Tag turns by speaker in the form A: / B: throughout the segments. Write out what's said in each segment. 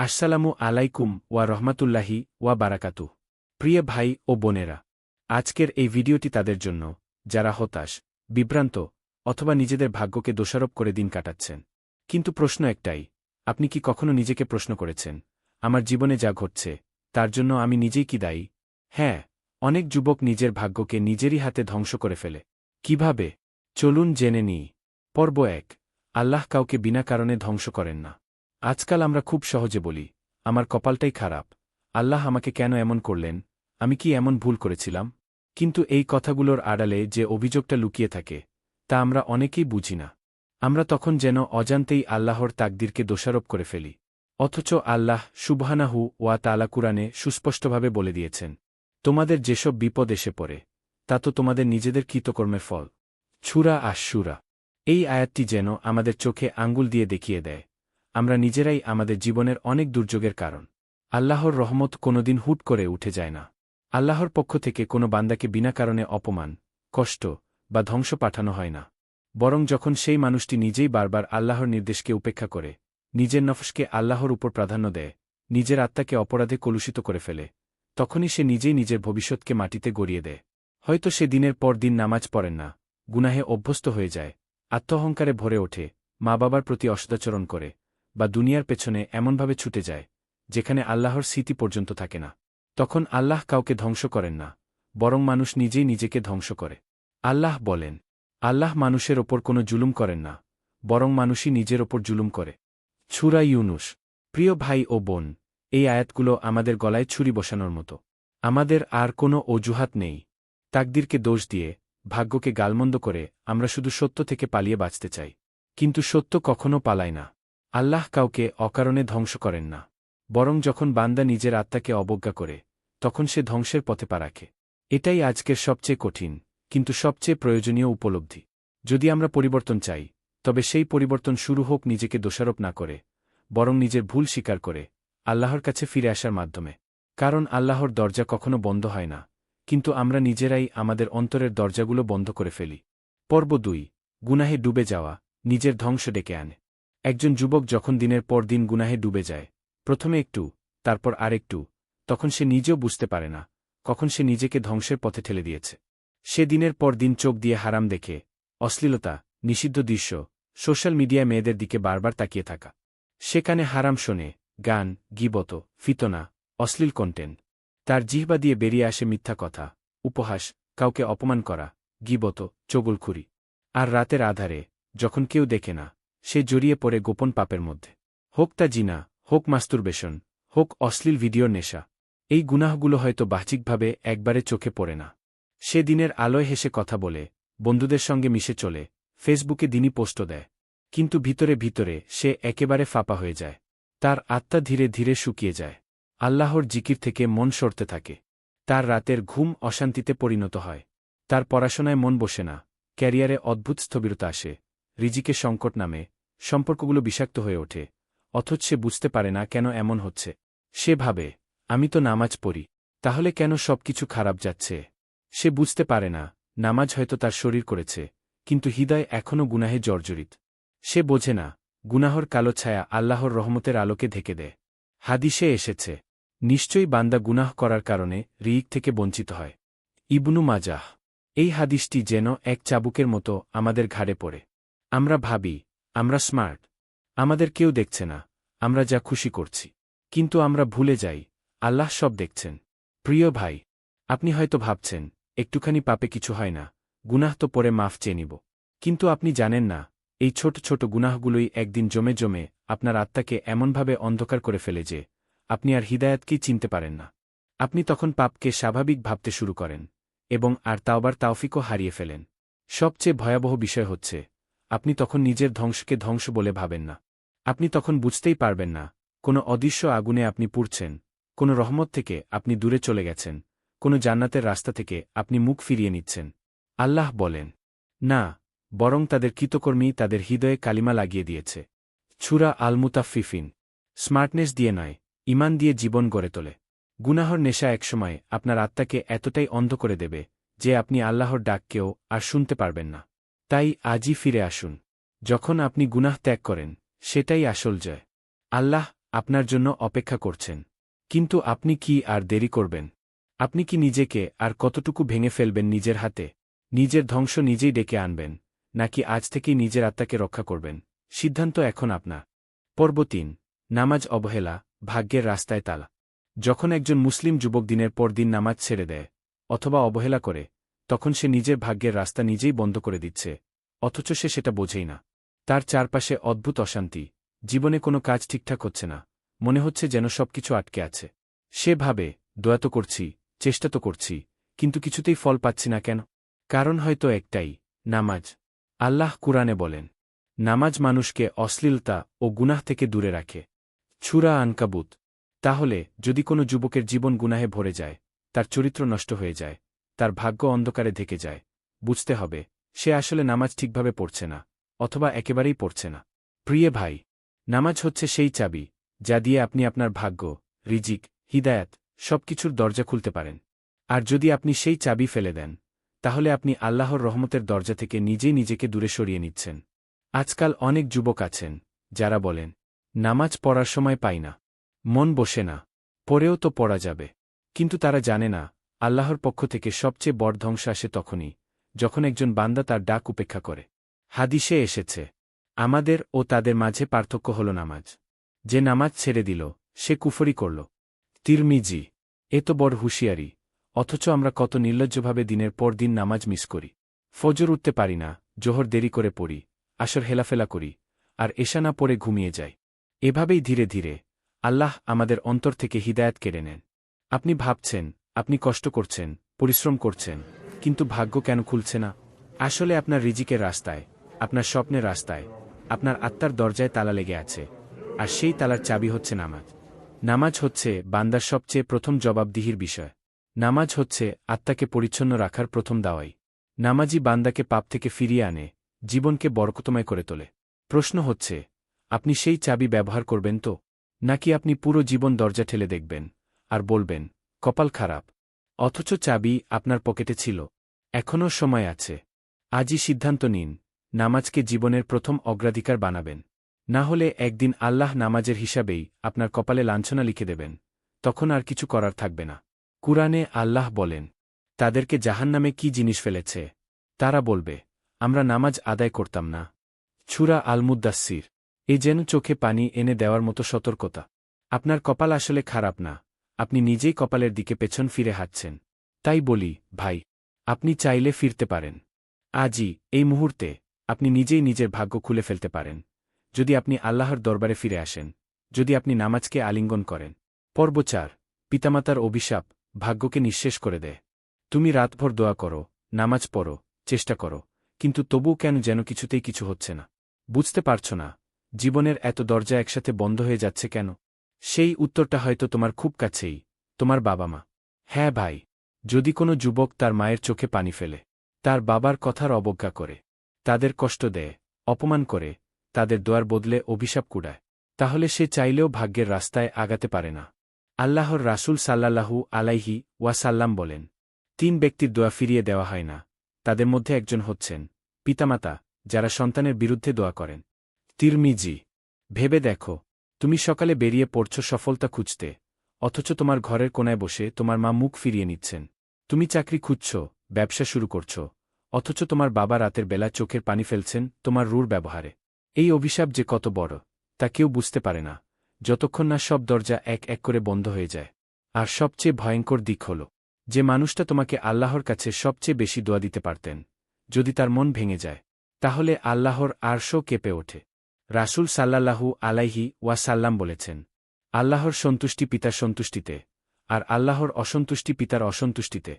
A: আসসালামু আলাইকুম ওয়া রহমাতুল্লাহি ওয়া বারাকাতু প্রিয় ভাই ও বোনেরা, আজকের এই ভিডিওটি তাদের জন্য, যারা হতাশ, বিভ্রান্ত অথবা নিজেদের ভাগ্যকে দোষারোপ করে দিন কাটাচ্ছেন। কিন্তু প্রশ্ন একটাই, আপনি কি কখনো নিজেকে প্রশ্ন করেছেন, আমার জীবনে যা ঘটছে, তার জন্য আমি নিজেই কি দায়ী? হ্যাঁ অনেক যুবক নিজের ভাগ্যকে নিজেরই হাতে ধ্বংস করে ফেলে। কীভাবে? চলুন জেনে নিই। পর্ব এক, আল্লাহ কাউকে বিনা কারণে ধ্বংস করেন না। আজকাল আমরা খুব সহজে বলি, আমার কপালটাই খারাপ। আল্লাহ আমাকে কেন এমন করলেন? আমি কি এমন ভুল করেছিলাম? কিন্তু এই কথাগুলোর আড়ালে যে অভিযোগটা লুকিয়ে থাকে, তা আমরা অনেকেই বুঝি না। আমরা তখন যেন অজান্তেই আল্লাহর তাকদিরকে দোষারোপ করে ফেলি। অথচ আল্লাহ সুবহানাহু ওয়া তালা কুরআনে সুস্পষ্টভাবে বলে দিয়েছেন, তোমাদের যেসব বিপদ এসে পড়ে, তা তো তোমাদের নিজেদের কৃতকর্মের ফল। ছুরা আশুরা এই আয়াতটি যেন আমাদের চোখে আঙ্গুল দিয়ে দেখিয়ে দেয়। আমরা নিজেরাই আমাদের জীবনের অনেক দুর্যোগের কারণ। আল্লাহর রহমত কোনোদিন হুট করে উঠে যায় না। আল্লাহর পক্ষ থেকে কোনো বান্দাকে বিনা কারণে অপমান, কষ্ট বা ধ্বংস পাঠানো হয় না। বরং যখন সেই মানুষটি নিজেই বারবার আল্লাহর নির্দেশকে উপেক্ষা করে, নিজের নফসকে আল্লাহর উপর প্রাধান্য দেয়, নিজের আত্মাকে অপরাধে কলুষিত করে ফেলে, তখনই সে নিজেই নিজের ভবিষ্যৎকে মাটিতে গড়িয়ে দেয়। হয়তো সে দিনের পর দিন নামাজ পড়েন না, গুনাহে অভ্যস্ত হয়ে যায়, আত্মহংকারে ভরে ওঠে মা বাবার প্রতি অসদাচরণ করে বা দুনিয়ার পেছনে এমনভাবে ছুটে যায়, যেখানে আল্লাহর স্মৃতি পর্যন্ত থাকে না। তখন আল্লাহ কাউকে ধ্বংস করেন না, বরং মানুষ নিজেই নিজেকে ধ্বংস করে। আল্লাহ বলেন, আল্লাহ মানুষের ওপর কোনো জুলুম করেন না, বরং মানুষই নিজের ওপর জুলুম করে। ছুরা ইউনুস, প্রিয় ভাই ও বোন, এই আয়াতগুলো আমাদের গলায় ছুরি বসানোর মতো। আমাদের আর কোনো অজুহাত নেই। তাকদিরকে দোষ দিয়ে, ভাগ্যকে গালমন্দ করে আমরা শুধু সত্য থেকে পালিয়ে বাঁচতে চাই। কিন্তু সত্য কখনো পালায় না। আল্লাহ কাউকে অকারণে ধ্বংস করেন না, বরং যখন বান্দা নিজের আত্মাকে অবজ্ঞা করে, তখন সে ধ্বংসের পথে পা রাখে। এটাই আজকের সবচেয়ে কঠিন, কিন্তু সবচেয়ে প্রয়োজনীয় উপলব্ধি। যদি আমরা পরিবর্তন চাই, তবে সেই পরিবর্তন শুরু হোক নিজেকে দোষারোপ না করে, বরং নিজের ভুল স্বীকার করে, আল্লাহর কাছে ফিরে আসার মাধ্যমে। কারণ আল্লাহর দরজা কখনো বন্ধ হয় না, কিন্তু আমরা নিজেরাই আমাদের অন্তরের দরজাগুলো বন্ধ করে ফেলি। পর্ব দুই, গুনাহে ডুবে যাওয়া, নিজের ধ্বংস ডেকে আনে। একজন যুবক যখন দিনের পর দিন গুনাহে ডুবে যায়, প্রথমে একটু, তারপর আরেকটু, তখন সে নিজেও বুঝতে পারে না, কখন সে নিজেকে ধ্বংসের পথে ঠেলে দিয়েছে। সে দিনের পর দিন চোখ দিয়ে হারাম দেখে, অশ্লীলতা, নিষিদ্ধ দৃশ্য, সোশ্যাল মিডিয়ায় মেয়েদের দিকে বারবার তাকিয়ে থাকা। সেখানে হারাম শোনে, গান, গিবত, ফিতনা, অশ্লীল কন্টেন্ট তার জিহবা দিয়ে বেরিয়ে আসে মিথ্যা কথা, উপহাস, কাউকে অপমান করা, গিবত, চগুলখুরি। আর রাতের আধারে, যখন কেউ দেখে না সে জড়িয়ে পড়ে গোপন পাপের মধ্যে। হোক তা জিনা, হোক মাস্তুরবেশন, হোক অশ্লীল ভিডিওর নেশা, এই গুনাহগুলো হয়তো বাহ্যিকভাবে একবারে চোখে পড়ে না। সে দিনের আলোয় হেসে কথা বলে, বন্ধুদের সঙ্গে মিশে চলে, ফেসবুকে দিনই পোস্ট দেয়। কিন্তু ভিতরে ভিতরে সে একেবারে ফাঁপা হয়ে যায়। তার আত্মা ধীরে ধীরে শুকিয়ে যায়। আল্লাহর জিকির থেকে মন সরতে থাকে। তার রাতের ঘুম অশান্তিতে পরিণত হয়। তার পড়াশোনায় মন বসে না। ক্যারিয়ারে অদ্ভুত স্থবিরতা আসে। রিজিকে সংকট নামে সম্পর্কগুলো বিষাক্ত হয়ে ওঠে, অথচ সে বুঝতে পারে না কেন এমন হচ্ছে। সে ভাবে, আমি তো নামাজ পড়ি, তাহলে কেন সবকিছু খারাপ যাচ্ছে? সে বুঝতে পারে না, নামাজ হয়তো তার শরীর করেছে, কিন্তু হৃদয় এখনও গুনাহে জর্জরিত। সে বোঝে না, গুনাহর কালো ছায়া আল্লাহর রহমতের আলোকে ঢেকে দেয়। হাদিসে এসেছে, নিশ্চয়ই বান্দা গুনাহ করার কারণে রিক থেকে বঞ্চিত হয়। ইবনু মাজাহ, এই হাদিসটি যেন এক চাবুকের মতো আমাদের ঘাড়ে পড়ে। আমরা ভাবি, আমরা স্মার্ট। আমাদের কেউ দেখছে না, আমরা যা খুশি করছি। কিন্তু আমরা ভুলে যাই, আল্লাহ সব দেখছেন। প্রিয় ভাই, আপনি হয়তো ভাবছেন, একটুখানি পাপে কিছু হয় না, গুনাহ তো পরে মাফ চেয়ে নিব। কিন্তু আপনি জানেন না, এই ছোট ছোট গুনাহগুলোই একদিন জমে জমে আপনার আত্মাকে এমনভাবে অন্ধকার করে ফেলে যে, আপনি আর হৃদায়তকেই চিনতে পারেন না। আপনি তখন পাপকে স্বাভাবিক ভাবতে শুরু করেন, এবং আর তাওবার তাওফিকও হারিয়ে ফেলেন। সবচেয়ে ভয়াবহ বিষয় হচ্ছে আপনি তখন নিজের ধ্বংসকে ধ্বংস বলে ভাবেন না। আপনি তখন বুঝতেই পারবেন না, কোনো অদৃশ্য আগুনে আপনি পুড়ছেন, কোনো রহমত থেকে আপনি দূরে চলে গেছেন, কোনো জান্নাতের রাস্তা থেকে আপনি মুখ ফিরিয়ে নিচ্ছেন। আল্লাহ বলেন, না, বরং তাদের কৃতকর্মী তাদের হৃদয়ে কালিমা লাগিয়ে দিয়েছে। ছুরা আলমুতাফিফিন স্মার্টনেস দিয়ে নয় ইমান দিয়ে জীবন গড়ে তোলে। গুনাহর নেশা একসময় আপনার আত্মাকে এতটাই অন্ধ করে দেবে যে আপনি আল্লাহর ডাককেও আর শুনতে পারবেন না। তাই আজই ফিরে আসুন। যখন আপনি গুনাহ ত্যাগ করেন, সেটাই আসল জয়। আল্লাহ আপনার জন্য অপেক্ষা করছেন। কিন্তু আপনি কি আর দেরি করবেন? আপনি কি নিজেকে আর কতটুকু ভেঙে ফেলবেন নিজের হাতে? নিজের ধ্বংস নিজেই ডেকে আনবেন, নাকি আজ থেকেই নিজের আত্মাকে রক্ষা করবেন? সিদ্ধান্ত এখন আপনার পর্ব তিন, নামাজ অবহেলা, ভাগ্যের রাস্তায় তালা। যখন একজন মুসলিম যুবক দিনের পর দিন নামাজ ছেড়ে দেয়, অথবা অবহেলা করে তখন সে নিজের ভাগ্যের রাস্তা নিজেই বন্ধ করে দিচ্ছে, অথচ সে সেটা বোঝেই না। তার চারপাশে অদ্ভুত অশান্তি, জীবনে কোনো কাজ ঠিকঠাক হচ্ছে না, মনে হচ্ছে যেন সবকিছু আটকে আছে। সে ভাবে, দয়া তো করছি, চেষ্টা তো করছি, কিন্তু কিছুতেই ফল পাচ্ছি না কেন? কারণ হয়তো একটাই, নামাজ। আল্লাহ কুরআনে বলেন, নামাজ মানুষকে অশ্লীলতা ও গুনাহ থেকে দূরে রাখে। ছুরা আনকাবুত। তাহলে, যদি কোনো যুবকের জীবন গুনাহে ভরে যায়, তার চরিত্র নষ্ট হয়ে যায় তার ভাগ্য অন্ধকারে ঢেকে যায়। বুঝতে হবে, সে আসলে নামাজ ঠিকভাবে পড়ছে না, অথবা একেবারেই পড়ছে না। প্রিয় ভাই, নামাজ হচ্ছে সেই চাবি, যা দিয়ে আপনি আপনার ভাগ্য, রিজিক, হিদায়াত, সবকিছুর দরজা খুলতে পারেন। আর যদি আপনি সেই চাবি ফেলে দেন, তাহলে আপনি আল্লাহর রহমতের দরজা থেকে নিজেই নিজেকে দূরে সরিয়ে নিচ্ছেন। আজকাল অনেক যুবক আছেন, যারা বলেন, নামাজ পড়ার সময় পাই না, মন বসে না পরেও তো পড়া যাবে। কিন্তু তারা জানে না আল্লাহর পক্ষ থেকে সবচেয়ে বড় ধ্বংস আসে তখনই, যখন একজন বান্দা তার ডাক উপেক্ষা করে। হাদিসে এসেছে, আমাদের ও তাদের মাঝে পার্থক্য হল নামাজ। যে নামাজ ছেড়ে দিল, সে কুফরি করল। তিরমিজি, এ তো বড় হুঁশিয়ারি, অথচ আমরা কত নির্লজ্জভাবে দিনের পর দিন নামাজ মিস করি। ফজর উঠতে পারি না, জোহর দেরি করে পড়ি, আসর হেলাফেলা করি, আর এশা না পড়ে ঘুমিয়ে যাই। এভাবেই ধীরে ধীরে আল্লাহ আমাদের অন্তর থেকে হিদায়াত কেড়ে নেন। আপনি ভাবছেন আপনি কষ্ট করছেন, পরিশ্রম করছেন, কিন্তু ভাগ্য কেন খুলছে না? আসলে আপনার রিজিকের রাস্তায়, আপনার স্বপ্নের রাস্তায়, আপনার আত্মার দরজায় তালা লেগে আছে, আর সেই তালার চাবি হচ্ছে নামাজ। নামাজ হচ্ছে বান্দার সবচেয়ে প্রথম জবাবদিহির বিষয়। নামাজ হচ্ছে আত্মাকে পরিচ্ছন্ন রাখার প্রথম দাওয়াই। নামাজি বান্দাকে পাপ থেকে ফিরিয়ে আনে, জীবনকে বরকতময় করে তোলে। প্রশ্ন হচ্ছে, আপনি সেই চাবি ব্যবহার করবেন তো? নাকি আপনি পুরো জীবন দরজা ঠেলে দেখবেন, আর বলবেন কপাল খারাপ। অথচ চাবি আপনার পকেটে ছিল। এখনও সময় আছে। আজই সিদ্ধান্ত নিন, নামাজকে জীবনের প্রথম অগ্রাধিকার বানাবেন। না হলে একদিন আল্লাহ নামাজের হিসাবেই আপনার কপালে লাঞ্ছনা লিখে দেবেন। তখন আর কিছু করার থাকবে না। কুরআনে আল্লাহ বলেন, তাদেরকে জাহান্নামে কি জিনিস ফেলেছে? তারা বলবে, আমরা নামাজ আদায় করতাম না। ছুরা আলমুদ্দাসির এ যেন চোখে পানি এনে দেওয়ার মতো সতর্কতা। আপনার কপাল আসলে খারাপ না। আপনি নিজেই কপালের দিকে পেছন ফিরে হাঁটছেন। তাই বলি, ভাই, আপনি চাইলে ফিরতে পারেন। আজই, এই মুহূর্তে, আপনি নিজেই নিজের ভাগ্য খুলে ফেলতে পারেন। যদি আপনি আল্লাহর দরবারে ফিরে আসেন, যদি আপনি নামাজকে আলিঙ্গন করেন। পর্বচার পিতামাতার অভিশাপ, ভাগ্যকে নিঃশেষ করে দেয়। তুমি রাতভর দোয়া করো, নামাজ পড়ো, চেষ্টা করো, কিন্তু তবুও কেন যেন কিছুতেই কিছু হচ্ছে না? বুঝতে পারছ না, জীবনের এত দরজা একসাথে বন্ধ হয়ে যাচ্ছে কেন? সেই উত্তরটা হয়তো তোমার খুব কাছেই, তোমার বাবা মা। হ্যাঁ ভাই, যদি কোনো যুবক তার মায়ের চোখে পানি ফেলে, তার বাবার কথার অবজ্ঞা করে, তাদের কষ্ট দেয়, অপমান করে, তাদের দোয়ার বদলে অভিশাপ কুড়ায়, তাহলে সে চাইলেও ভাগ্যের রাস্তায় আগাতে পারে না। আল্লাহর রাসুল সাল্লাল্লাহু আলাইহি ওয়াসাল্লাম বলেন, তিন ব্যক্তির দোয়া ফিরিয়ে দেওয়া হয় না, তাদের মধ্যে একজন হচ্ছেন পিতামাতা, যারা সন্তানের বিরুদ্ধে দোয়া করেন। তিরমিজি, ভেবে দেখো তুমি সকালে বেরিয়ে পড়ছ সফলতা খুঁজতে, অথচ তোমার ঘরের কোনায় বসে তোমার মা মুখ ফিরিয়ে নিচ্ছেন। তুমি চাকরি খুঁজছ, ব্যবসা শুরু করছ, অথচ তোমার বাবা রাতের বেলা চোখের পানি ফেলছেন তোমার রুর ব্যবহারে। এই অভিশাপ যে কত বড়, তা কেউ বুঝতে পারে না, যতক্ষণ না সব দরজা এক এক করে বন্ধ হয়ে যায়। আর সবচেয়ে ভয়ঙ্কর দিক হল, যে মানুষটা তোমাকে আল্লাহর কাছে সবচেয়ে বেশি দোয়া দিতে পারতেন, যদি তার মন ভেঙে যায়, তাহলে আল্লাহর আরশও কেঁপে ওঠে। রাসুল সাল্লাল্লাহু আলাইহি ওয়াসাল্লাম বলেছেন, আল্লাহর সন্তুষ্টি পিতার সন্তুষ্টিতে, আর আল্লাহর অসন্তুষ্টি পিতার অসন্তুষ্টিতে।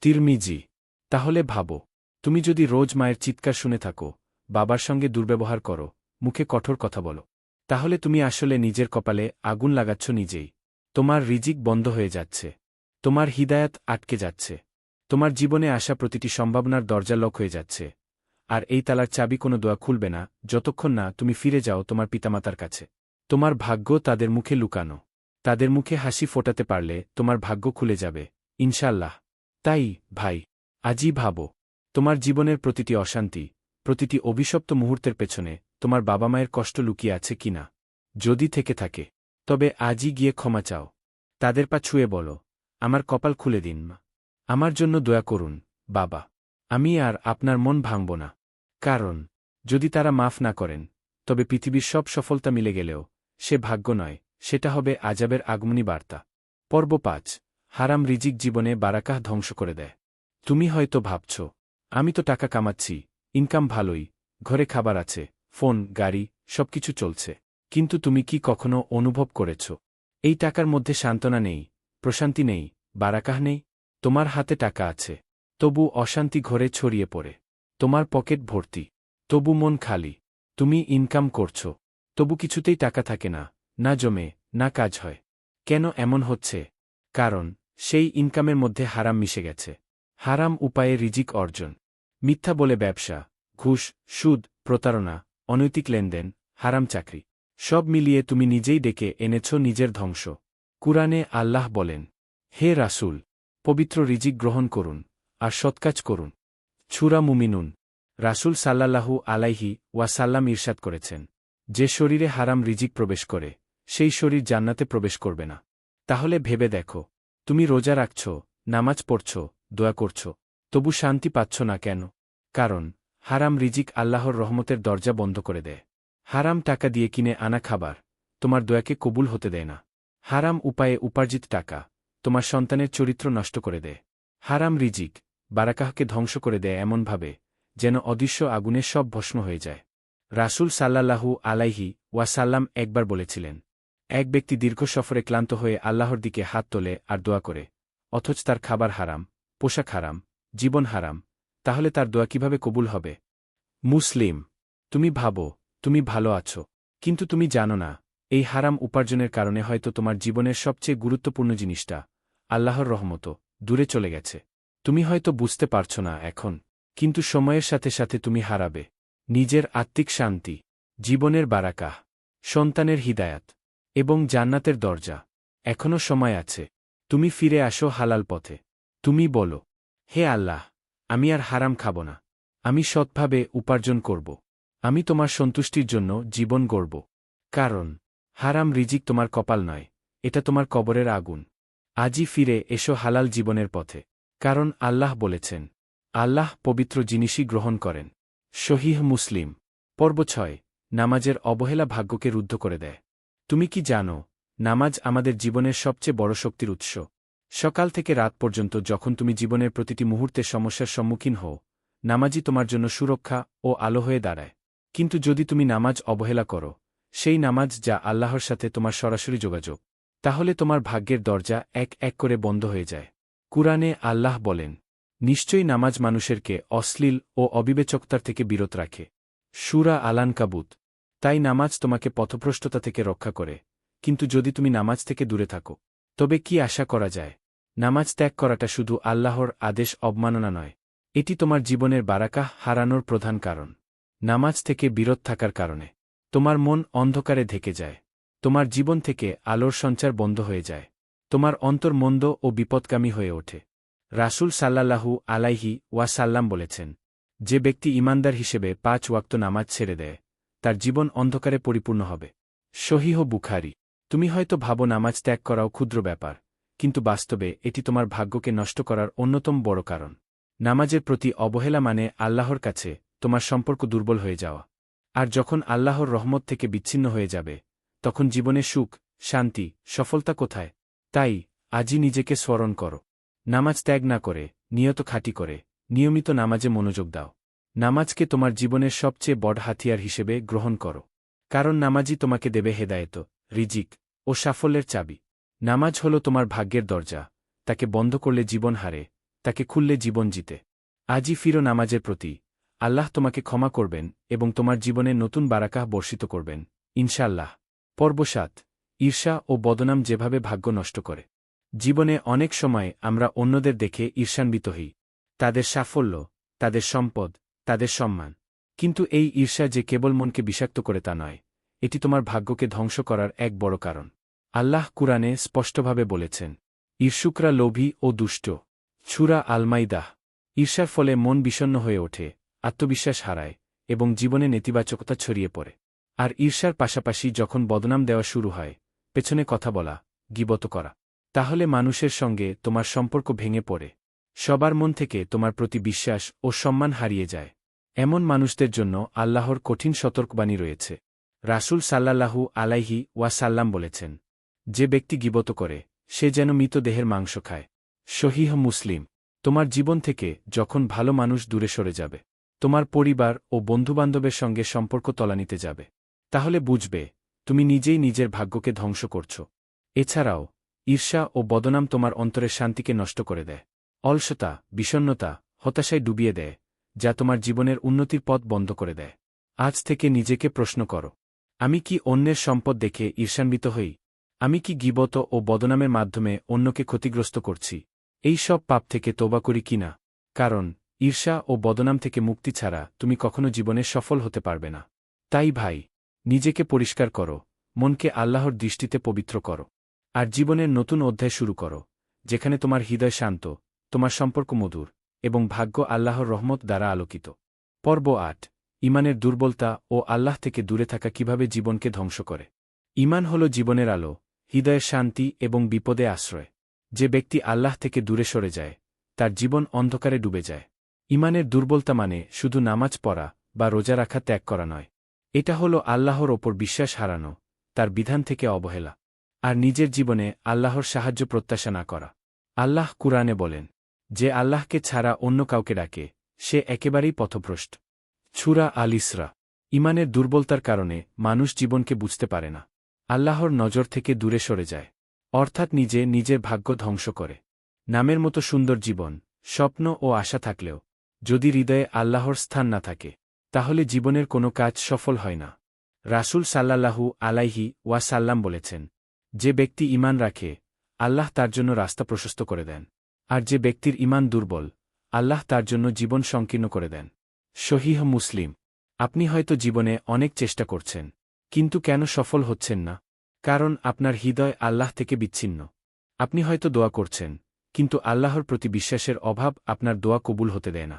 A: তিরমিজি, তাহলে ভাবো, তুমি যদি রোজ মায়ের চিৎকার শুনে থাকো, বাবার সঙ্গে দুর্ব্যবহার করো, মুখে কঠোর কথা বলো, তাহলে তুমি আসলে নিজের কপালে আগুন লাগাচ্ছ নিজেই। তোমার রিজিক বন্ধ হয়ে যাচ্ছে। তোমার হিদায়াত আটকে যাচ্ছে। তোমার জীবনে আসা প্রতিটি সম্ভাবনার দরজা লক হয়ে যাচ্ছে। আর এই তালার চাবি কোনো দোয়া খুলবে না, যতক্ষণ না তুমি ফিরে যাও তোমার পিতামাতার কাছে। তোমার ভাগ্য তাদের মুখে লুকানো। তাদের মুখে হাসি ফোটাতে পারলে তোমার ভাগ্য খুলে যাবে। ইনশাল্লাহ তাই, ভাই, আজই ভাবো। তোমার জীবনের প্রতিটি অশান্তি, প্রতিটি অভিশপ্ত মুহূর্তের পেছনে তোমার বাবা মায়ের কষ্ট লুকিয়ে আছে কিনা যদি থেকে থাকে, তবে আজই গিয়ে ক্ষমা চাও। তাদের পা ছুঁয়ে বলো, আমার কপাল খুলে দিন আমার জন্য দয়া করুন, বাবা। আমি আর আপনার মন ভাঙব না। কারণ, যদি তারা মাফ না করেন, তবে পৃথিবীর সব সফলতা মিলে গেলেও, সে ভাগ্য নয়, সেটা হবে আজাবের আগমনী বার্তা। পর্ব পাঁচ, হারাম রিজিক জীবনে বারাকাহ ধ্বংস করে দেয়। তুমি হয়তো ভাবছ, আমি তো টাকা কামাচ্ছি, ইনকাম ভালোই, ঘরে খাবার আছে, ফোন, গাড়ি, সবকিছু চলছে। কিন্তু তুমি কি কখনো অনুভব করেছ? এই টাকার মধ্যে সান্ত্বনা নেই, প্রশান্তি নেই, বারাকাহ নেই? তোমার হাতে টাকা আছে, তবু অশান্তি ঘরে ছড়িয়ে পড়ে। তোমার পকেট ভর্তি। তবু মন খালি। তুমি ইনকাম করছ। তবু কিছুতেই টাকা থাকে না। না জমে, না কাজ হয়। কেন এমন হচ্ছে? কারণ, সেই ইনকামের মধ্যে হারাম মিশে গেছে। হারাম উপায়ে রিজিক অর্জন। মিথ্যা বলে ব্যবসা, ঘুষ, সুদ, প্রতারণা, অনৈতিক লেনদেন, হারাম চাকরি। সব মিলিয়ে তুমি নিজেই ডেকে এনেছ নিজের ধ্বংস। কুরআনে আল্লাহ বলেন, হে রাসূল, পবিত্র রিজিক গ্রহণ করুন আর সৎকাজ করুন। ছুরা মুমিনুন। রাসূল সাল্লাল্লাহু আলাইহি ওয়াসাল্লাম ইরশাদ করেছেন, যে শরীরে হারাম রিজিক প্রবেশ করে, সেই শরীর জান্নাতে প্রবেশ করবে না। তাহলে ভেবে দেখো, তুমি রোজা রাখছ, নামাজ পড়ছ, দোয়া করছ, তবু শান্তি পাচ্ছ না কেন? কারণ, হারাম রিজিক আল্লাহর রহমতের দরজা বন্ধ করে দেয়। হারাম টাকা দিয়ে কিনে আনা খাবার, তোমার দয়াকে কবুল হতে দেয় না। হারাম উপায়ে উপার্জিত টাকা, তোমার সন্তানের চরিত্র নষ্ট করে দেয়। হারাম রিজিক বারাকাহকে ধ্বংস করে দেয় এমনভাবে, যেন অদৃশ্য আগুনে সব ভস্ম হয়ে যায়। রাসূল সাল্লাল্লাহু আলাইহি ওয়াসাল্লাম একবার বলেছিলেন, এক ব্যক্তি দীর্ঘ সফরে ক্লান্ত হয়ে আল্লাহর দিকে হাত তোলে আর দোয়া করে, অথচ তার খাবার হারাম, পোশাক হারাম, জীবন হারাম, তাহলে তার দোয়া কীভাবে কবুল হবে? মুসলিম, তুমি ভাবো, তুমি ভালো আছো, কিন্তু তুমি জানো না, এই হারাম উপার্জনের কারণে হয়তো তোমার জীবনের সবচেয়ে গুরুত্বপূর্ণ জিনিসটা আল্লাহর রহমত, দূরে চলে গেছে। তুমি হয়তো বুঝতে পারছ না এখন, কিন্তু সময়ের সাথে সাথে তুমি হারাবে। নিজের আত্মিক শান্তি, জীবনের বারাকাহ, সন্তানের হিদায়াত, এবং জান্নাতের দরজা। এখনও সময় আছে। তুমি ফিরে আসো হালাল পথে। তুমি বলো, হে আল্লাহ, আমি আর হারাম খাব না। আমি সৎভাবে উপার্জন করব। আমি তোমার সন্তুষ্টির জন্য জীবন গড়ব। কারণ, হারাম রিজিক তোমার কপাল নয়, এটা তোমার কবরের আগুন। আজই ফিরে এসো হালাল জীবনের পথে। কারণ আল্লাহ বলেছেন, আল্লাহ পবিত্র জিনিসই গ্রহণ করেন। শহীহ মুসলিম, পর্ব ছয়, নামাজের অবহেলা ভাগ্যকে রুদ্ধ করে দেয়। তুমি কি জানো, নামাজ আমাদের জীবনের সবচেয়ে বড় শক্তির উৎস। সকাল থেকে রাত পর্যন্ত যখন তুমি জীবনের প্রতিটি মুহূর্তে সমস্যার সম্মুখীন হও, নামাজই তোমার জন্য সুরক্ষা ও আলো হয়ে দাঁড়ায়। কিন্তু যদি তুমি নামাজ অবহেলা করো, সেই নামাজ যা আল্লাহর সাথে তোমার সরাসরি যোগাযোগ, তাহলে তোমার ভাগ্যের দরজা এক এক করে বন্ধ হয়ে যায়। কুরআনে আল্লাহ বলেন, নিশ্চয়ই নামাজ মানুষেরকে অশ্লীল ও অবিবেচকতার থেকে বিরত রাখে। সুরা আলান কাবুত তাই নামাজ তোমাকে পথভ্রষ্টতা থেকে রক্ষা করে, কিন্তু যদি তুমি নামাজ থেকে দূরে থাকো, তবে কি আশা করা যায়? নামাজ ত্যাগ করাটা শুধু আল্লাহর আদেশ অবমাননা নয়, এটি তোমার জীবনের বারাকাহ হারানোর প্রধান কারণ। নামাজ থেকে বিরত থাকার কারণে, তোমার মন অন্ধকারে ঢেকে যায়, তোমার জীবন থেকে আলোর সঞ্চার বন্ধ হয়ে যায়। তোমার অন্তর মন্দ ও বিপদকামী হয়ে ওঠে। রাসূল সাল্লাল্লাহু আলাইহি ওয়াসাল্লাম বলেছেন, যে ব্যক্তি ইমানদার হিসেবে পাঁচ ওয়াক্ত নামাজ ছেড়ে দেয়, তার জীবন অন্ধকারে পরিপূর্ণ হবে। সহিহ বুখারি, তুমি হয়তো ভাবো নামাজ ত্যাগ করাও ক্ষুদ্র ব্যাপার, কিন্তু বাস্তবে এটি তোমার ভাগ্যকে নষ্ট করার অন্যতম বড় কারণ। নামাজের প্রতি অবহেলা মানে আল্লাহর কাছে তোমার সম্পর্ক দুর্বল হয়ে যাওয়া। আর যখন আল্লাহর রহমত থেকে বিচ্ছিন্ন হয়ে যাবে, তখন জীবনে সুখ, শান্তি, সফলতা কোথায়? তাই, আজই নিজেকে স্মরণ করো। নামাজ ত্যাগ না করে, নিয়ত খাঁটি করে, নিয়মিত নামাজে মনোযোগ দাও। নামাজকে তোমার জীবনের সবচেয়ে বড় হাতিয়ার হিসেবে গ্রহণ করো। কারণ নামাজই তোমাকে দেবে হেদায়েত, রিজিক ও সাফল্যের চাবি। নামাজ হল তোমার ভাগ্যের দরজা, তাকে বন্ধ করলে জীবন হারে, তাকে খুললে জীবন জিতে। আজই ফিরো নামাজের প্রতি, আল্লাহ তোমাকে ক্ষমা করবেন এবং তোমার জীবনে নতুন বারাকাহ বর্ষিত করবেন ইনশাল্লাহ পর্ব সাত ঈর্ষা ও বদনাম যেভাবে ভাগ্য নষ্ট করে। জীবনে অনেক সময় আমরা অন্যদের দেখে ঈর্ষান্বিত হই। তাদের সাফল্য, তাদের সম্পদ, তাদের সম্মান। কিন্তু এই ঈর্ষা যে কেবল মনকে বিষাক্ত করে তা নয়, এটি তোমার ভাগ্যকে ধ্বংস করার এক বড় কারণ। আল্লাহ কুরআনে স্পষ্টভাবে বলেছেন, ঈর্ষুকরা লোভী ও দুষ্ট। ছুরা আলমাইদাহ। ঈর্ষার ফলে মন বিষণ্ন হয়ে ওঠে, আত্মবিশ্বাস হারায় এবং জীবনে নেতিবাচকতা ছড়িয়ে পড়ে। আর ঈর্ষার পাশাপাশি যখন বদনাম দেওয়া শুরু হয় পেছনে কথা বলা, গিবত করা। তাহলে মানুষের সঙ্গে তোমার সম্পর্ক ভেঙে পড়ে। সবার মন থেকে তোমার প্রতি বিশ্বাস ও সম্মান হারিয়ে যায়। এমন মানুষদের জন্য আল্লাহর কঠিন সতর্কবাণী রয়েছে। রাসূল সাল্লাল্লাহু আলাইহি ওয়াসাল্লাম বলেছেন, যে ব্যক্তি গিবত করে, সে যেন মৃতদেহের মাংস খায়। শহীহ মুসলিম, তোমার জীবন থেকে যখন ভালো মানুষ দূরে সরে যাবে, তোমার পরিবার ও বন্ধুবান্ধবের সঙ্গে সম্পর্ক তলানিতে যাবে। তাহলে বুঝবে তুমি নিজেই নিজের ভাগ্যকে ধ্বংস করছ। এছাড়াও, ঈর্ষা ও বদনাম তোমার অন্তরের শান্তিকে নষ্ট করে দেয়। অলসতা বিষণ্নতা হতাশায় ডুবিয়ে দেয়, যা তোমার জীবনের উন্নতির পথ বন্ধ করে দেয়। আজ থেকে নিজেকে প্রশ্ন করো, আমি কি অন্যের সম্পদ দেখে ঈর্ষান্বিত হই? আমি কি গিবত ও বদনামের মাধ্যমে অন্যকে ক্ষতিগ্রস্ত করছি? এই সব পাপ থেকে তোবা করি কিনা কারণ, ঈর্ষা ও বদনাম থেকে মুক্তি ছাড়া তুমি কখনো জীবনে সফল হতে পারবে না। তাই ভাই নিজেকে পরিষ্কার করো, মনকে আল্লাহর দৃষ্টিতে পবিত্র করো। আর জীবনের নতুন অধ্যায় শুরু করো, যেখানে তোমার হৃদয় শান্ত, তোমার সম্পর্ক মধুর, এবং ভাগ্য আল্লাহর রহমত দ্বারা আলোকিত। পর্ব আট, ইমানের দুর্বলতা ও আল্লাহ থেকে দূরে থাকা কীভাবে জীবনকে ধ্বংস করে। ইমান হল জীবনের আলো, হৃদয়ের শান্তি এবং বিপদে আশ্রয়। যে ব্যক্তি আল্লাহ থেকে দূরে সরে যায়, তার জীবন অন্ধকারে ডুবে যায়। ইমানের দুর্বলতা মানে শুধু নামাজ পড়া বা রোজা রাখা ত্যাগ করা নয়। এটা হল আল্লাহর ওপর বিশ্বাস হারানো, তার বিধান থেকে অবহেলা। আর নিজের জীবনে আল্লাহর সাহায্য প্রত্যাশা না করা। আল্লাহ কুরআনে বলেন, যে আল্লাহকে ছাড়া অন্য কাউকে ডাকে, সে একেবারেই পথভ্রষ্ট। ছুরা আল ইসরা, ইমানের দুর্বলতার কারণে মানুষ জীবনকে বুঝতে পারে না। আল্লাহর নজর থেকে দূরে সরে যায়, অর্থাৎ নিজে নিজের ভাগ্য ধ্বংস করে। নামের মতো সুন্দর জীবন, স্বপ্ন ও আশা থাকলেও, যদি হৃদয়ে আল্লাহর স্থান না থাকে তাহলে জীবনের কোনো কাজ সফল হয় না। রাসূল সাল্লাল্লাহু আলাইহি ওয়াসাল্লাম বলেছেন, যে ব্যক্তি ইমান রাখে, আল্লাহ তার জন্য রাস্তা প্রশস্ত করে দেন। আর যে ব্যক্তির ইমান দুর্বল, আল্লাহ তার জন্য জীবন সংকীর্ণ করে দেন। শহীহ মুসলিম, আপনি হয়তো জীবনে অনেক চেষ্টা করছেন, কিন্তু কেন সফল হচ্ছেন না? কারণ আপনার হৃদয় আল্লাহ থেকে বিচ্ছিন্ন। আপনি হয়তো দোয়া করছেন, কিন্তু আল্লাহর প্রতি বিশ্বাসের অভাব আপনার দোয়া কবুল হতে দেয় না।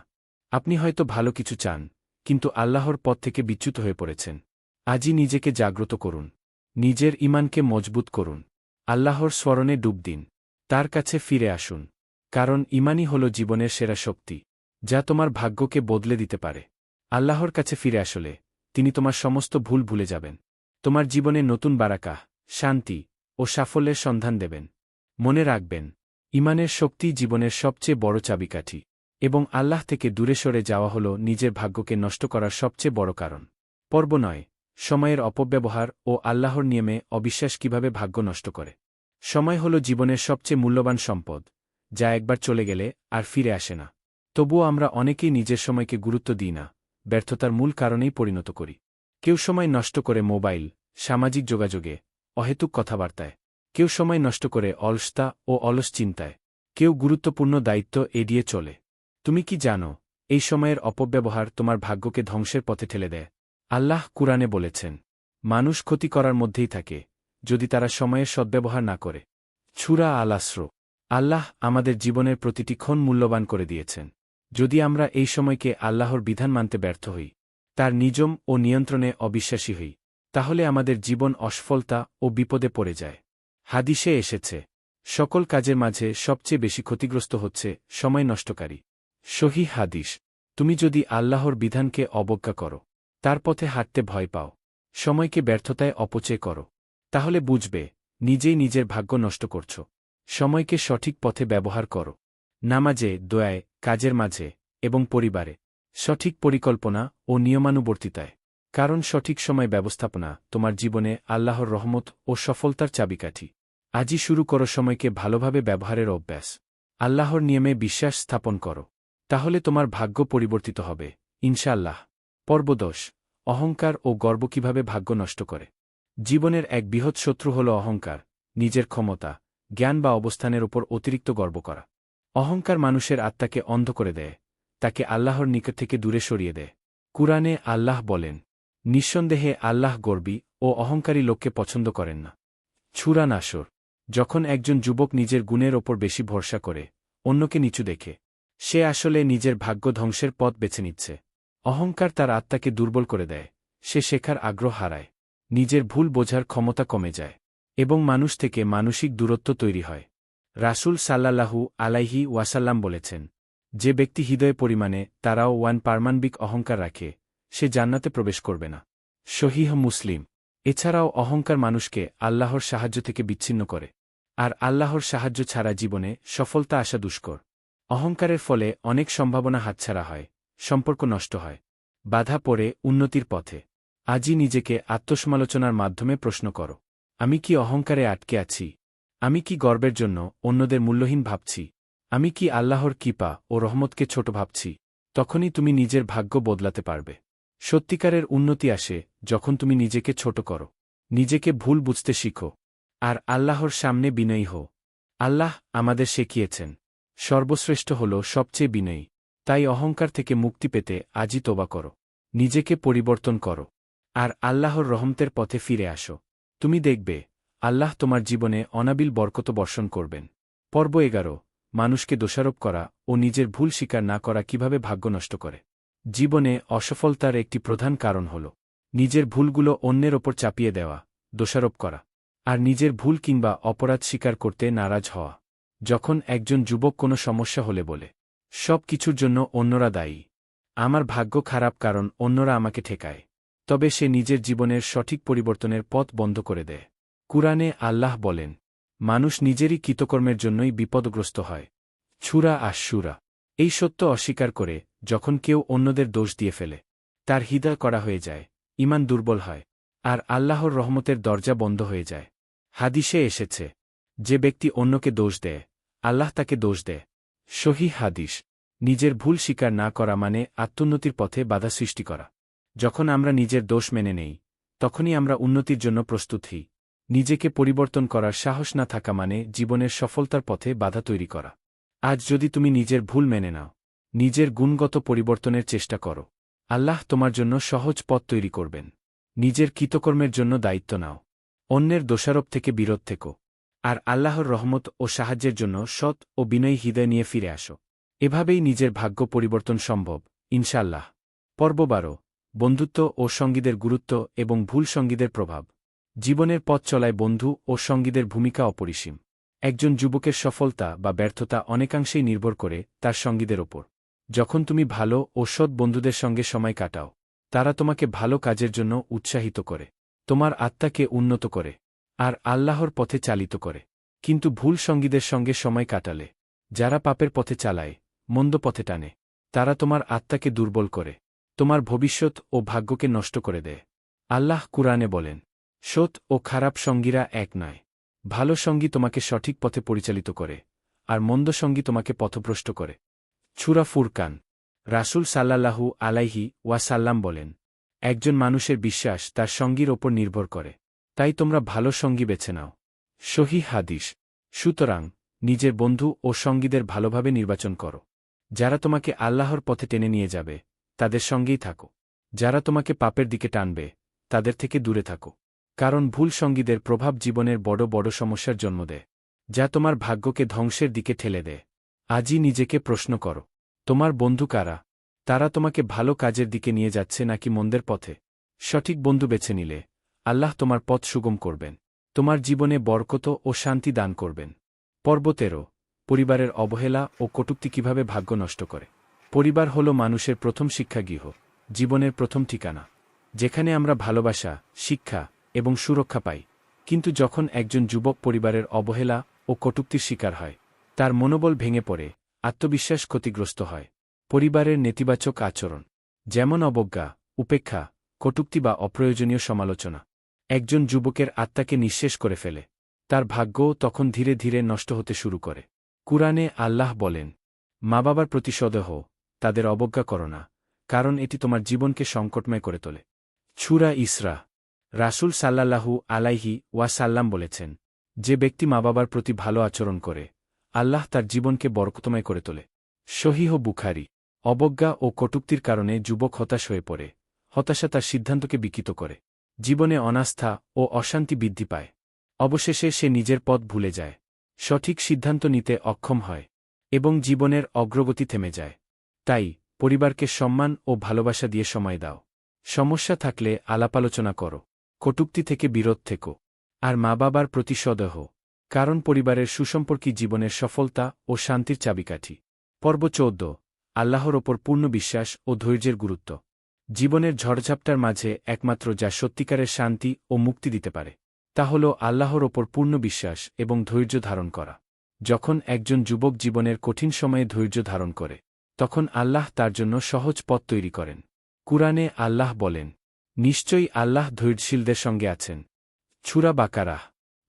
A: আপনি হয়তো ভালো কিছু চান কিন্তু আল্লাহর পথ থেকে বিচ্যুত হয়ে পড়েছেন। আজই নিজেকে জাগ্রত করুন। নিজের ইমানকে মজবুত করুন। আল্লাহর স্মরণে ডুব দিন। তার কাছে ফিরে আসুন। কারণ ইমানই হল জীবনের সেরা শক্তি, যা তোমার ভাগ্যকে বদলে দিতে পারে। আল্লাহর কাছে ফিরে আসলে তিনি তোমার সমস্ত ভুল ভুলে যাবেন। তোমার জীবনে নতুন বারাকা শান্তি ও সাফল্যের সন্ধান দেবেন। মনে রাখবেন ইমানের শক্তি জীবনের সবচেয়ে বড় চাবিকাঠি। এবং আল্লাহ থেকে দূরে সরে যাওয়া হল নিজের ভাগ্যকে নষ্ট করার সবচেয়ে বড় কারণ। পর্ব নয়, সময়ের অপব্যবহার ও আল্লাহর নিয়মে অবিশ্বাস কীভাবে ভাগ্য নষ্ট করে। সময় হল জীবনের সবচেয়ে মূল্যবান সম্পদ, যা একবার চলে গেলে আর ফিরে আসে না। তবুও আমরা অনেকেই নিজের সময়কে গুরুত্ব দিই না, ব্যর্থতার মূল কারণেই পরিণত করি। কেউ সময় নষ্ট করে মোবাইল, সামাজিক যোগাযোগে, অহেতুক কথাবার্তায়। কেউ সময় নষ্ট করে অলসতা ও অলস চিন্তায়। কেউ গুরুত্বপূর্ণ দায়িত্ব এড়িয়ে চলে। তুমি কি জানো, এই সময়ের অপব্যবহার তোমার ভাগ্যকে ধ্বংসের পথে ঠেলে দেয়। আল্লাহ কুরআনে বলেছেন, মানুষ ক্ষতি করার মধ্যেই থাকে, যদি তারা সময়ের সদ্ব্যবহার না করে। ছুরা আলাস্র আল্লাহ আমাদের জীবনের প্রতিটি ক্ষণ মূল্যবান করে দিয়েছেন। যদি আমরা এই সময়কে আল্লাহর বিধান মানতে ব্যর্থ হই, তার নিজম ও নিয়ন্ত্রণে অবিশ্বাসী হই, তাহলে আমাদের জীবন অসফলতা ও বিপদে পড়ে যায়। হাদিসে এসেছে, সকল কাজের মাঝে সবচেয়ে বেশি ক্ষতিগ্রস্ত হচ্ছে সময় নষ্টকারী। সহি হাদিস, তুমি যদি আল্লাহর বিধানকে অবজ্ঞা করো, তার পথে হাঁটতে ভয় পাও, সময়কে ব্যর্থতায় অপচয় করো, তাহলে বুঝবে, নিজেই নিজের ভাগ্য নষ্ট করছ, সময়কে সঠিক পথে ব্যবহার করো, নামাজে, দয়ায়, কাজের মাঝে এবং পরিবারে, সঠিক পরিকল্পনা ও নিয়মানুবর্তিতায়, কারণ সঠিক সময় ব্যবস্থাপনা তোমার জীবনে আল্লাহর রহমত ও সফলতার চাবিকাঠি, আজই শুরু করো সময়কে ভালোভাবে ব্যবহারের অভ্যাস, আল্লাহর নিয়মে বিশ্বাস স্থাপন করো। তাহলে তোমার ভাগ্য পরিবর্তিত হবে ইনশাল্লাহ পর্বদোষ অহংকার ও গর্ব কীভাবে ভাগ্য নষ্ট করে? জীবনের এক বৃহৎ শত্রু হল অহংকার, নিজের ক্ষমতা, জ্ঞান বা অবস্থানের উপর অতিরিক্ত গর্ব করা। অহংকার মানুষের আত্মাকে অন্ধ করে দেয়, তাকে আল্লাহর নিকট থেকে দূরে সরিয়ে দেয়। কুরআনে আল্লাহ বলেন, নিঃসন্দেহে আল্লাহ গর্বী ও অহংকারী লোককে পছন্দ করেন না। ছুরা নাসর, যখন একজন যুবক নিজের গুণের ওপর বেশি ভরসা করে, অন্যকে নিচু দেখে সে আসলে নিজের ভাগ্য ধ্বংসের পথ বেছে নিচ্ছে। অহংকার তার আত্মাকে দুর্বল করে দেয়, সে শেখার আগ্রহ হারায়, নিজের ভুল বোঝার ক্ষমতা কমে যায়, এবং মানুষ থেকে মানসিক দূরত্ব তৈরি হয়। রাসূল সাল্লাল্লাহু আলাইহি ওয়াসাল্লাম বলেছেন, যে ব্যক্তি হৃদয়ে পরিমাণে তারাও ওয়ান পারমাণবিক অহংকার রাখে, সে জান্নাতে প্রবেশ করবে না। শহীহ মুসলিম, এছাড়াও অহংকার মানুষকে আল্লাহর সাহায্য থেকে বিচ্ছিন্ন করে, আর আল্লাহর সাহায্য ছাড়া জীবনে সফলতা আসা দুষ্কর। অহংকারের ফলে অনেক সম্ভাবনা হাতছাড়া হয়, সম্পর্ক নষ্ট হয়, বাধা পড়ে উন্নতির পথে। আজই নিজেকে আত্মসমালোচনার মাধ্যমে প্রশ্ন করো, আমি কি অহংকারে আটকে আছি? আমি কি গর্বের জন্য অন্যদের মূল্যহীন ভাবছি? আমি কি আল্লাহর কিপা ও রহমতকে ছোট ভাবছি? তখনই তুমি নিজের ভাগ্য বদলাতে পারবে। সত্যিকারের উন্নতি আসে যখন তুমি নিজেকে ছোট করো, নিজেকে ভুল বুঝতে শিখো, আর আল্লাহর সামনে বিনয়ী হো আল্লাহ আমাদের শিখিয়েছেন সর্বশ্রেষ্ঠ হল সবচেয়ে বিনয়ী। তাই অহংকার থেকে মুক্তি পেতে আজই তোবা করো। নিজেকে পরিবর্তন করো। আর আল্লাহর রহমতের পথে ফিরে আসো। তুমি দেখবে, আল্লাহ তোমার জীবনে অনাবিল বরকত বর্ষণ করবেন। পর্ব এগারো, মানুষকে দোষারোপ করা ও নিজের ভুল স্বীকার না করা কীভাবে ভাগ্য নষ্ট করে? জীবনে অসফলতার একটি প্রধান কারণ হল নিজের ভুলগুলো অন্যের ওপর চাপিয়ে দেওয়া, দোষারোপ করা। আর নিজের ভুল কিংবা অপরাধ স্বীকার করতে নারাজ হওয়া। যখন একজন যুবক কোনো সমস্যা হলে বলে, সব কিছুর জন্য অন্যরা দায়ী। আমার ভাগ্য খারাপ কারণ অন্যরা আমাকে ঠেকায়। তবে সে নিজের জীবনের সঠিক পরিবর্তনের পথ বন্ধ করে দেয়। কুরআনে আল্লাহ বলেন, মানুষ নিজেরই কৃতকর্মের জন্যই বিপদগ্রস্ত হয়। ছুরা আশুরা এই সত্য অস্বীকার করে যখন কেউ অন্যদের দোষ দিয়ে ফেলে, তার হৃদয় করা হয়ে যায় ইমান দুর্বল হয়, আর আল্লাহর রহমতের দরজা বন্ধ হয়ে যায়। হাদিসে এসেছে, যে ব্যক্তি অন্যকে দোষ দেয় আল্লাহ তাকে দোষ দেয়। সহি হাদিস, নিজের ভুল স্বীকার না করা মানে আত্মোন্নতির পথে বাধা সৃষ্টি করা। যখন আমরা নিজের দোষ মেনে নেই, তখনই আমরা উন্নতির জন্য প্রস্তুত হই। নিজেকে পরিবর্তন করার সাহস না থাকা মানে জীবনের সফলতার পথে বাধা তৈরি করা। আজ যদি তুমি নিজের ভুল মেনে নাও, নিজের গুণগত পরিবর্তনের চেষ্টা করো। আল্লাহ তোমার জন্য সহজ পথ তৈরি করবেন। নিজের কৃতকর্মের জন্য দায়িত্ব নাও। অন্যের দোষারোপ থেকে বিরোধ থেকো। আর আল্লাহর রহমত ও সাহায্যের জন্য সৎ ও বিনয়ী হৃদয় নিয়ে ফিরে আসো। এভাবেই নিজের ভাগ্য পরিবর্তন সম্ভব ইনশাল্লাহ পর্ব বারো বন্ধুত্ব ও সঙ্গীদের গুরুত্ব এবং ভুল সঙ্গীদের প্রভাব। জীবনের পথ চলায় বন্ধু ও সঙ্গীদের ভূমিকা অপরিসীম। একজন যুবকের সফলতা বা ব্যর্থতা অনেকাংশেই নির্ভর করে তার সঙ্গীদের ওপর। যখন তুমি ভালো ও সৎ বন্ধুদের সঙ্গে সময় কাটাও, তারা তোমাকে ভালো কাজের জন্য উৎসাহিত করে। তোমার আত্মাকে উন্নত করে। আর আল্লাহর পথে চালিত করে। কিন্তু ভুল সঙ্গীদের সঙ্গে সময় কাটালে। যারা পাপের পথে চালায়, মন্দ পথে টানে, তারা তোমার আত্মাকে দুর্বল করে, তোমার ভবিষ্যৎ ও ভাগ্যকে নষ্ট করে দেয়। আল্লাহ কুরআনে বলেন, সৎ ও খারাপ সঙ্গীরা এক নয়। ভালো সঙ্গী তোমাকে সঠিক পথে পরিচালিত করে, আর মন্দ সঙ্গী তোমাকে পথভ্রষ্ট করে। ছুরা ফুরকান, রাসুল সাল্লাল্লাহু আলাইহি ওয়াসাল্লাম বলেন, একজন মানুষের বিশ্বাস তার সঙ্গীর ওপর নির্ভর করে। তাই তোমরা ভালো সঙ্গী বেছে নাও। সহি হাদিস। সুতরাং, নিজের বন্ধু ও সঙ্গীদের ভালোভাবে নির্বাচন করো। যারা তোমাকে আল্লাহর পথে টেনে নিয়ে যাবে, তাদের সঙ্গেই থাকো। যারা তোমাকে পাপের দিকে টানবে, তাদের থেকে দূরে থাকো। কারণ ভুল সঙ্গীদের প্রভাব জীবনের বড় বড় সমস্যার জন্ম দেয়। যা তোমার ভাগ্যকে ধ্বংসের দিকে ঠেলে দেয়। আজই নিজেকে প্রশ্ন করো, তোমার বন্ধু কারা? তারা তোমাকে ভালো কাজের দিকে নিয়ে যাচ্ছে নাকি মন্দের পথে? সঠিক বন্ধু বেছে নিলে আল্লাহ তোমার পথ সুগম করবেন, তোমার জীবনে বরকত ও শান্তি দান করবেন। পর্বতেরও পরিবারের অবহেলা ও কটুক্তি কীভাবে ভাগ্য নষ্ট করে? পরিবার হল মানুষের প্রথম শিক্ষাগৃহ, জীবনের প্রথম ঠিকানা। যেখানে আমরা ভালোবাসা, শিক্ষা এবং সুরক্ষা পাই। কিন্তু যখন একজন যুবক পরিবারের অবহেলা ও কটুক্তির শিকার হয়, তার মনোবল ভেঙে পড়ে, আত্মবিশ্বাস ক্ষতিগ্রস্ত হয়। পরিবারের নেতিবাচক আচরণ, যেমন অবজ্ঞা, উপেক্ষা, কটুক্তি বা অপ্রয়োজনীয় সমালোচনা একজন যুবকের আত্মাকে নিঃশেষ করে ফেলে। তার ভাগ্যও তখন ধীরে ধীরে নষ্ট হতে শুরু করে। কুরআনে আল্লাহ বলেন, মা বাবার প্রতি সদেহ তাদের অবজ্ঞা করো না, কারণ এটি তোমার জীবনকে সংকটময় করে তোলে। ছুরা ইসরা, রাসুল সাল্লাল্লাহু আলাইহি ওয়াসাল্লাম বলেছেন, যে ব্যক্তি মা বাবার প্রতি ভালো আচরণ করে, আল্লাহ তার জীবনকে বরকতময় করে তোলে। সহিহ বুখারি, অবজ্ঞা ও কটুক্তির কারণে যুবক হতাশ হয়ে পড়ে, হতাশা তার সিদ্ধান্তকে বিকৃত করে। জীবনে অনাস্থা ও অশান্তি বৃদ্ধি পায়। অবশেষে সে নিজের পথ ভুলে যায়। সঠিক সিদ্ধান্ত নিতে অক্ষম হয় এবং জীবনের অগ্রগতি থেমে যায়। তাই, পরিবারকে সম্মান ও ভালোবাসা দিয়ে সময় দাও। সমস্যা থাকলে আলাপালোচনা করো। কটুক্তি থেকে বিরোধ থেকো। আর মা বাবার প্রতি সদহ। কারণ পরিবারের সুসম্পর্কী জীবনের সফলতা ও শান্তির চাবিকাঠি। পর্ব চৌদ্দ। আল্লাহর ওপর পূর্ণ বিশ্বাস ও ধৈর্যের গুরুত্ব। জীবনের ঝড়ঝাপটার মাঝে একমাত্র যা সত্যিকারের শান্তি ও মুক্তি দিতে পারে, তা হল আল্লাহর ওপর পূর্ণ বিশ্বাস এবং ধৈর্য ধারণ করা। যখন একজন যুবক জীবনের কঠিন সময়ে ধৈর্য ধারণ করে, তখন আল্লাহ তার জন্য সহজ পথ তৈরি করেন। কুরআনে আল্লাহ বলেন, নিশ্চয়ই আল্লাহ ধৈর্যশীলদের সঙ্গে আছেন। ছুরা বাকারাহ,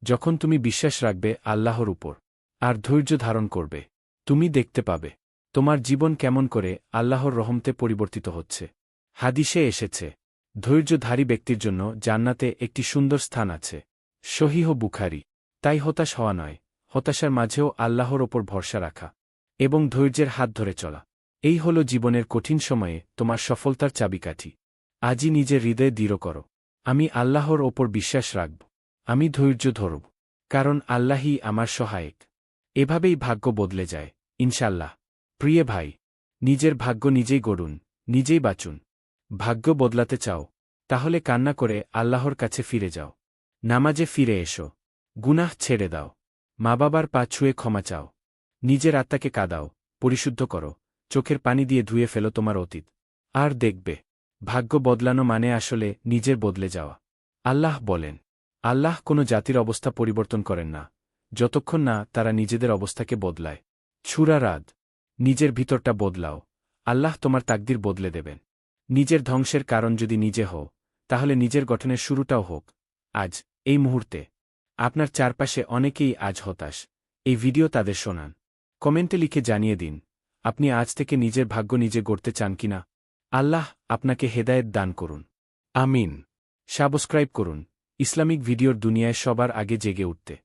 A: যখন তুমি বিশ্বাস রাখবে আল্লাহর উপর আর ধৈর্য ধারণ করবে, তুমি দেখতে পাবে তোমার জীবন কেমন করে আল্লাহর রহমতে পরিবর্তিত হচ্ছে। হাদিসে এসেছে, ধৈর্যধারী ব্যক্তির জন্য জান্নাতে একটি সুন্দর স্থান আছে। সহিহ বুখারি, তাই হতাশ হওয়া নয়, হতাশার মাঝেও আল্লাহর ওপর ভরসা রাখা এবং ধৈর্যের হাত ধরে চলা। এই হল জীবনের কঠিন সময়ে তোমার সফলতার চাবিকাঠি। আজই নিজের হৃদয়ে দৃঢ় করো। আমি আল্লাহর ওপর বিশ্বাস রাখব। আমি ধৈর্য ধরব। কারণ আল্লাহই আমার সহায়ক। এভাবেই ভাগ্য বদলে যায় ইনশাল্লাহ প্রিয় ভাই, নিজের ভাগ্য নিজেই গড়ুন, নিজেই বাঁচুন। ভাগ্য বদলাতে চাও, তাহলে কান্না করে আল্লাহর কাছে ফিরে যাও। নামাজে ফিরে এসো। গুনাহ ছেড়ে দাও। মা বাবার পা ছুঁয়ে ক্ষমা চাও। নিজের আত্মাকে কাদাও, পরিশুদ্ধ করো, চোখের পানি দিয়ে ধুয়ে ফেলো তোমার অতীত। আর দেখবে, ভাগ্য বদলানো মানে আসলে নিজের বদলে যাওয়া। আল্লাহ বলেন, আল্লাহ কোনো জাতির অবস্থা পরিবর্তন করেন না, যতক্ষণ না তারা নিজেদের অবস্থাকে বদলায়। ছুরা রাদ নিজের ভিতরটা বদলাও, আল্লাহ তোমার তাকদির বদলে দেবেন। নিজের ধ্বংসের কারণ যদি নিজে হও, তাহলে নিজের গঠনের শুরুটাও হোক। আজ, এই মুহূর্তে। আপনার চারপাশে অনেকেই আজ হতাশ। এই ভিডিও তাদের শোনান। কমেন্টে লিখে জানিয়ে দিন, আপনি আজ থেকে নিজের ভাগ্য নিজে গড়তে চান কিনা? আল্লাহ আপনাকে হেদায়েত দান করুন। আমিন। সাবস্ক্রাইব করুন। ইসলামিক ভিডিওর দুনিয়ায় সবার আগে জেগে উঠতে।